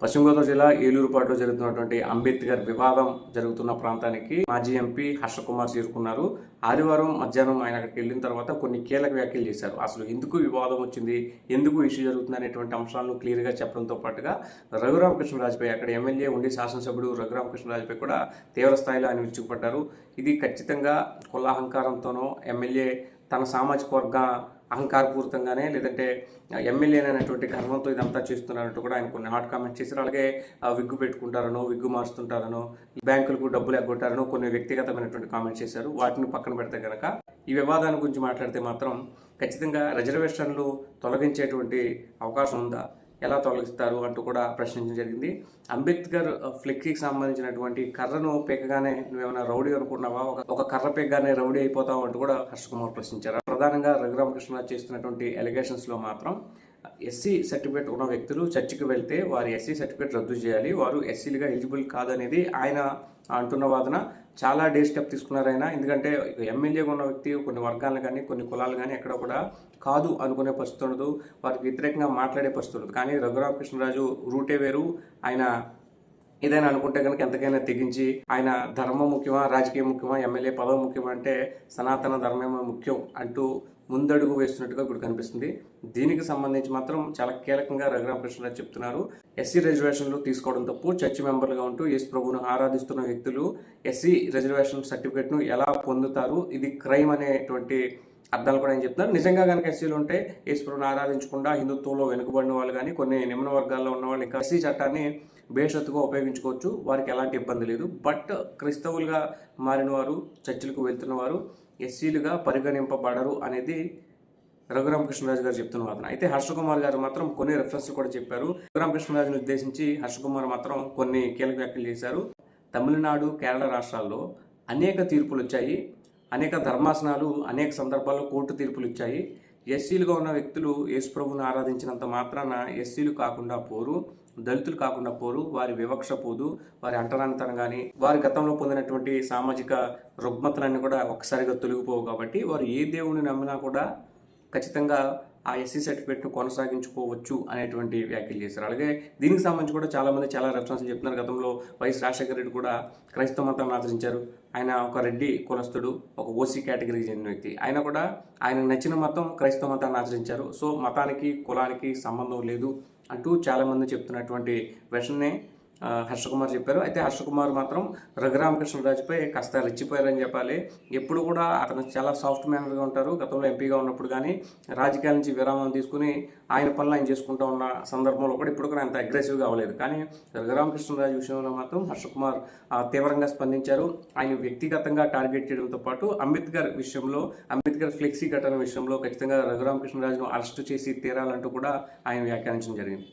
పశ్చిమ గోదావరి జిల్లా ఏలూరుపాటులో జరుగుతున్నటువంటి అంబేద్కర్ వివాదం జరుగుతున్న ప్రాంతానికి మాజీ ఎంపీ హర్షకుమార్ చేరుకున్నారు. ఆదివారం మధ్యాహ్నం ఆయన అక్కడికి వెళ్ళిన తర్వాత కొన్ని కీలక వ్యాఖ్యలు చేశారు. అసలు ఎందుకు వివాదం వచ్చింది? ఎందుకు ఇష్యూ జరుగుతుంది? అనేటువంటి అంశాలను క్లియర్గా చెప్పడంతో పాటుగా రఘురామకృష్ణరాజుపై అక్కడ ఎమ్మెల్యే ఉండి శాసనసభ్యుడు రఘురామకృష్ణరాజుపై కూడా తీవ్ర స్థాయిలో ఆయన విరుచుకుపడ్డారు. ఇది ఖచ్చితంగా కులాహంకారంతోనో ఎమ్మెల్యే తన సామాజిక వర్గ అహంకారపూరితంగానే లేదంటే ఎమ్మెల్యే అనేటువంటి గర్వంతో ఇదంతా చేస్తున్నారంటూ కూడా ఆయన కొన్ని హాట్ కామెంట్ చేశారు. అలాగే ఆ, విగ్గు పెట్టుకుంటారనో విగ్గు మారుస్తుంటారనో బ్యాంకులకు డబ్బులు ఎగ్గొట్టారనో కొన్ని వ్యక్తిగతమైనటువంటి కామెంట్స్ చేశారు. వాటిని పక్కన పెడితే కనుక ఈ వివాదాన్ని గురించి మాట్లాడితే మాత్రం ఖచ్చితంగా రిజర్వేషన్లు తొలగించేటువంటి అవకాశం ఉందా? ఎలా తొలగిస్తారు? అంటూ కూడా ప్రశ్నించడం జరిగింది. అంబేద్కర్ ఫ్లెక్సీకి సంబంధించినటువంటి కర్రను పెక్కగానే నువ్వేమైనా రౌడీ అనుకున్నావా ఒక- కర్ర పెక్కగానే రౌడీ అయిపోతావు అంటూ కూడా హర్షకుమార్ ప్రశ్నించారు. ప్రధానంగా రఘురామకృష్ణ చేస్తున్నటువంటి ఎలిగేషన్స్లో మాత్రం ఎస్సీ సర్టిఫికేట్ ఉన్న వ్యక్తులు చర్చికి వెళ్తే వారి ఎస్సీ సర్టిఫికేట్ రద్దు చేయాలి. వారు ఎస్సీలుగా ఎలిజిబుల్ కాదనేది ఆయన అంటున్న వాదన. చాలా డే స్టెప్ తీసుకున్నారు ఆయన. ఎందుకంటే ఎమ్మెల్యేగా ఉన్న వ్యక్తి కొన్ని వర్గాలను కానీ కొన్ని కులాలు కానీ ఎక్కడ కూడా కాదు అనుకునే పరిస్థితి ఉండదు. వారికి వ్యతిరేకంగా మాట్లాడే పరిస్థితి ఉండదు. కానీ రఘురామకృష్ణరాజు రూటే వేరు. ఆయన ఏదైనా అనుకుంటే కనుక ఎంతకైనా తెగించి ఆయన ధర్మం ముఖ్యమా రాజకీయం ముఖ్యమా ఎమ్మెల్యే పదవి ముఖ్యమా అంటే సనాతన ధర్మమే ముఖ్యం అంటూ ముందడుగు వేస్తున్నట్టుగా ఇప్పుడు కనిపిస్తుంది. దీనికి సంబంధించి మాత్రం చాలా కీలకంగా రఘురామకృష్ణరాజు చెప్తున్నారు. ఎస్సీ రిజర్వేషన్లు తీసుకోవడం తప్పు చర్చి మెంబర్లుగా ఉంటూ యేసు ప్రభువును ఆరాధిస్తున్న వ్యక్తులు ఎస్సీ రిజర్వేషన్ సర్టిఫికేట్ను ఎలా పొందుతారు ఇది క్రైమ్ అనేటువంటి అర్థాలు కూడా ఏం చెప్తున్నారు? నిజంగా కనుక ఎస్సీలు ఉంటే ఈశ్వరుని ఆరాధించకుండా హిందుత్వంలో వెనుకబడిన వాళ్ళు కానీ కొన్ని నిమ్న వర్గాల్లో ఉన్న వాళ్ళు ఇంకా ఎస్సీ చట్టాన్ని బేషత్తుగా ఉపయోగించుకోవచ్చు. వారికి ఎలాంటి ఇబ్బంది లేదు. బట్ క్రైస్తవులుగా మారిన వారు చర్చిలకు వెళ్తున్న వారు ఎస్సీలుగా పరిగణింపబడరు అనేది రఘురామకృష్ణరాజు గారు చెప్తున్న వాదన. అయితే హర్షకుమార్ గారు మాత్రం కొన్ని రెఫరెన్స్లు కూడా చెప్పారు. రఘురామకృష్ణరాజును ఉద్దేశించి హర్షకుమార్ మాత్రం కొన్ని కీలక వ్యాఖ్యలు చేశారు. తమిళనాడు కేరళ రాష్ట్రాల్లో అనేక తీర్పులు వచ్చాయి. అనేక ధర్మాసనాలు అనేక సందర్భాల్లో కోర్టు తీర్పులు ఇచ్చాయి ఎస్సీలుగా ఉన్న వ్యక్తులు యేసుప్రభుని ఆరాధించినంత మాత్రాన ఎస్సీలు కాకుండా పోరు దళితులు కాకుండా పోరు వారి వివక్ష పోదు వారి అంటరానితనం కానీ వారి గతంలో పొందినటువంటి సామాజిక రుగ్మతలన్నీ కూడా ఒక్కసారిగా తొలగిపోవు కాబట్టి వారు ఏ దేవుని నమ్మినా కూడా ఖచ్చితంగా ఆ ఎస్సీ సర్టిఫికేట్ను కొనసాగించుకోవచ్చు అనేటువంటి వ్యాఖ్యలు చేశారు. అలాగే దీనికి సంబంధించి కూడా చాలామంది చాలా రెఫరెన్స్లు చెప్తున్నారు. గతంలో వైఎస్ రాజశేఖర రెడ్డి కూడా క్రైస్తవ మతాన్ని ఆచరించారు ఆయన ఒక రెడ్డి కులస్తుడు ఒక ఓసీ కేటగిరీకి చెందిన వ్యక్తి. ఆయన కూడా ఆయన నచ్చిన మతం క్రైస్తవ మతాన్ని ఆచరించారు సో మతానికి కులానికి సంబంధం లేదు అంటూ చాలామంది చెప్తున్నటువంటి వెషన్నే హర్షకుమార్ హర్ష కుమార్ చెప్పారు. అయితే హర్ష కుమార్ మాత్రం రఘురామకృష్ణరాజుపై కాస్త రెచ్చిపోయారని చెప్పాలి. ఎప్పుడు కూడా అతను చాలా సాఫ్ట్ మ్యానర్గా ఉంటారు. గతంలో ఎంపీగా ఉన్నప్పుడు కానీ రాజకీయాల నుంచి విరామం తీసుకుని ఆయన పనులు ఆయన చేసుకుంటూ ఉన్న సందర్భంలో కూడా ఇప్పుడు కూడా అంత అగ్రెసివ్గా అవ్వలేదు. కానీ రఘురామకృష్ణరాజు విషయంలో మాత్రం హర్ష కుమార్ తీవ్రంగా స్పందించారు. ఆయన వ్యక్తిగతంగా టార్గెట్ చేయడంతో పాటు అంబేద్కర్ విషయంలో అంబేద్కర్ ఫ్లెక్సీ ఘటన విషయంలో ఖచ్చితంగా రఘురామకృష్ణరాజును అరెస్టు చేసి తీరాలంటూ కూడా ఆయన వ్యాఖ్యానించడం జరిగింది.